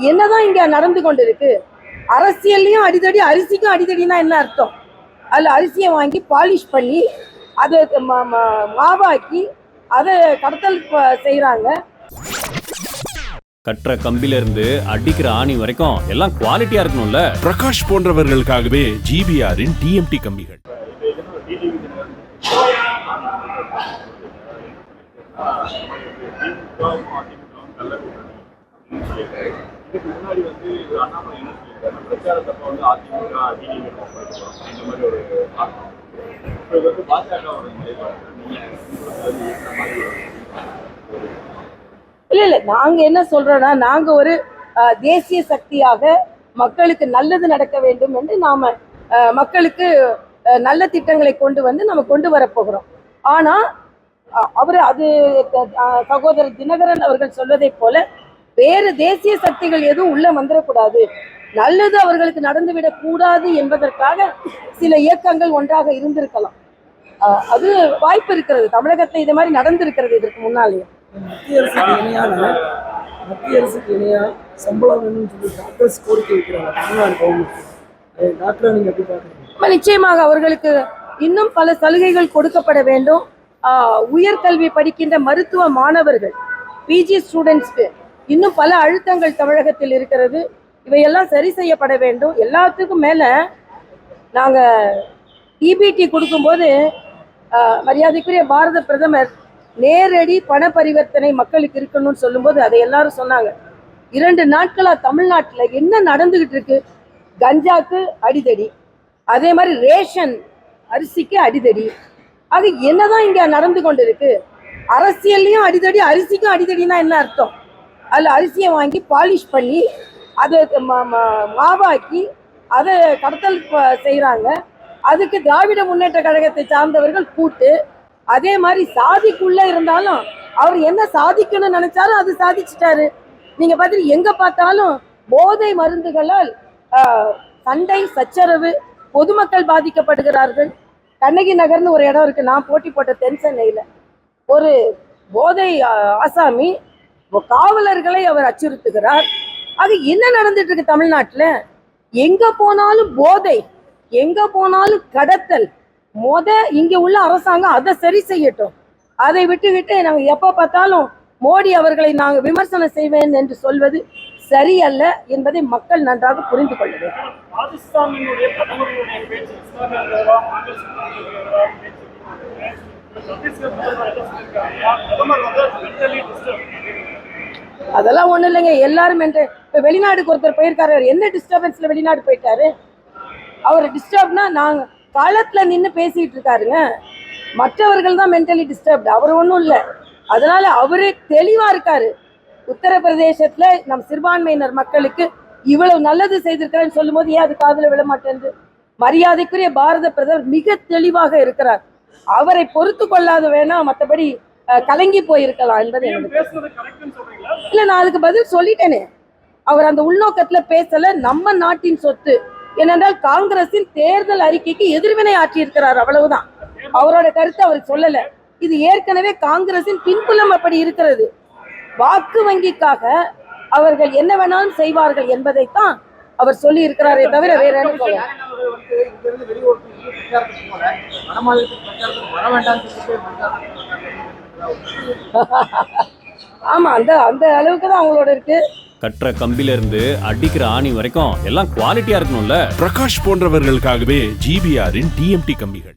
என்னதான் இங்க நடந்து கொண்டிருக்கு? அரசியல்லையும் அடிதடி அரிசிக்கும் அடிதடினா என்ன அர்த்தம்? அதில் அரிசியை வாங்கி பாலிஷ் பண்ணி அதை ம- ம- மாவாக்கி அதை கடத்தல் செய்றாங்க. கட்டுற கம்பில இருந்து அடிக்கிற ஆணி வரைக்கும் எல்லாம் குவாலிட்டியா இருக்கணும்ல? பிரகாஷ் போன்றவர்களுக்காகவே ஜிபிஆரின் டிஎம்டி கம்பிகள். முன்னாடி வந்து அண்ணாமலை என்ன சொல்லியிருக்காரு? பிரச்சாரத்தப்ப வந்து அதிமுக டிடிவி இந்த மாதிரி ஒரு இப்போ வந்து பாஜகவோட நிலைப்பாடு. நீங்க உங்களுக்கு வந்து இல்ல இல்ல. நாங்க என்ன சொல்றோம்னா நாங்க ஒரு தேசிய சக்தியாக மக்களுக்கு நல்லது நடக்க வேண்டும் என்று நாம மக்களுக்கு நல்ல திட்டங்களை கொண்டு வந்து நம்ம கொண்டு வரப்போகிறோம் ஆனா அவர் அது சகோதரர் தினகரன் அவர்கள் சொல்வதை போல வேறு தேசிய சக்திகள் எதுவும் உள்ள வந்துடக்கூடாது நல்லது அவர்களுக்கு நடந்துவிடக் கூடாது என்பதற்காக சில இயக்கங்கள் ஒன்றாக இருந்திருக்கலாம். அது வாய்ப்பு இருக்கிறது. தமிழகத்துல இது மாதிரி நடந்திருக்கிறது இதற்கு முன்னாலேயே. மத்திய அரசுக்கு இணையான மத்திய அரசுக்கு இணையா சம்பளம் வேணும்னு சொல்லி டாக்டர்ஸ் கோரிக்கை வைக்கிறாங்க தமிழ்நாடு கவர்மெண்ட் டாக்டரை நீங்க எப்படி பாக்குறீங்க ஆமா, நிச்சயமாக அவர்களுக்கு இன்னும் பல சலுகைகள் கொடுக்கப்பட வேண்டும். உயர்கல்வி படிக்கின்ற மருத்துவ மாணவர்கள் பிஜி ஸ்டூடெண்ட்ஸ்க்கு இன்னும் பல அழுத்தங்கள் தமிழகத்தில் இருக்கிறது. இவையெல்லாம் சரி செய்யப்பட வேண்டும். எல்லாத்துக்கும் மேலே நாங்கள் இபிடி கொடுக்கும்போது மரியாதைக்குரிய பாரத பிரதமர் நேரடி பண பரிவர்த்தனை மக்களுக்கு இருக்கணும்னு சொல்லும்போது அதை எல்லாரும் சொன்னாங்க. இரண்டு நாட்களாக தமிழ்நாட்டில் என்ன நடந்துகிட்டு இருக்கு? கஞ்சாக்கு அடிதடி. அதே மாதிரி ரேஷன் அரிசிக்கு அடிதடி. அது என்னதான் இங்கே நடந்து கொண்டு இருக்கு அரசியல்லையும் அடிதடி அரிசிக்கும் அடிதடினா என்ன அர்த்தம்? அதில் அரிசியை வாங்கி பாலிஷ் பண்ணி அதை மாவாக்கி அதை கடத்தல் செய்கிறாங்க அதுக்கு திராவிட முன்னேற்ற கழகத்தை சார்ந்தவர்கள் கூட்டு அதே மாதிரி சாதிக்குள்ளே இருந்தாலும் அவர் என்ன சாதிக்கணும்னு நினைச்சாலும் அது சாதிச்சிட்டாரு. நீங்கள் பார்த்துட்டு எங்கே பார்த்தாலும் போதை மருந்துகளால் சண்டை சச்சரவு பொதுமக்கள் பாதிக்கப்படுகிறார்கள். கண்ணகி நகர்னு ஒரு இடம் இருக்குது நான் போட்டி போட்ட தென் சென்னையில். ஒரு போதை ஆசாமி காவலர்களை அவர் அச்சுறுத்துகிறார். அது என்ன நடந்துட்டு இருக்கு தமிழ்நாட்டுல? எங்க போனாலும் போதை எங்க போனாலும் கடத்தல் மொத இங்க உள்ள அரசாங்கம் அதை சரி செய்யட்டும். அதை விட்டுவிட்டு நாங்க எப்ப பார்த்தாலும் மோடி அவர்களை நாங்க விமர்சனம் செய்வேன் என்று சொல்வது சரியல்ல என்பதை மக்கள் நன்றாக புரிந்து கொள்ள வேண்டும். பாகிஸ்தானினுடைய அதெல்லாம் ஒன்றும் இல்லைங்க. எல்லாரும் இப்போ வெளிநாடுக்கு ஒருத்தர் போயிருக்காரு. என்ன டிஸ்டர்பன்ஸில் வெளிநாடு போயிட்டாரு? அவர் டிஸ்டர்ப்னா நாங்கள் களத்தில் நின்று பேசிகிட்டு இருக்காருங்க. மற்றவர்கள் தான் மென்டலி டிஸ்டர்ப்டு அவர் ஒன்றும் இல்லை. அதனால் அவரே தெளிவாக இருக்கார். உத்தரப்பிரதேசத்தில் நம் சிறுபான்மையினர் மக்களுக்கு இவ்வளவு நல்லது செய்திருக்கிறேன்னு சொல்லும்போது ஏன் அது காதில் விட மாட்டேங்குது மரியாதைக்குரிய பாரத பிரதமர் மிக தெளிவாக இருக்கிறார். அவரை பொறுத்து கொள்ளாத வேணா மற்றபடி கலங்கி போயிருக்கலாம் என்பது இல்ல நான் அதுக்கு பதில் சொல்லிட்டேனே. அவர் அந்த உள்நோக்கத்துல பேசல நம்ம நாட்டின் சொத்து. ஏனென்றால் காங்கிரசின் தேர்தல் அறிக்கைக்கு எதிர்வினை ஆற்றியிருக்கிறார் அவ்வளவுதான். அவரோட கருத்தை அவர் சொல்லல. இது ஏற்கனவே காங்கிரசின் பின்புலம் அப்படி இருக்கிறது. வாக்கு வங்கிக்காக அவர்கள் என்ன வேணாலும் செய்வார்கள் என்பதைத்தான் அவர் சொல்லி இருக்கிறாரே தவிர வேற என்ன ஆமா அந்த அந்த அளவுக்கு தான் அவங்களோட இருக்கு. கட்டுற கம்பில இருந்து அடிக்கிற ஆணி வரைக்கும் எல்லாம் குவாலிட்டியா இருக்கணும்ல. பிரகாஷ் போன்றவர்களுக்காகவே ஜிபிஆரின் டிஎம்டி கம்பிகள்.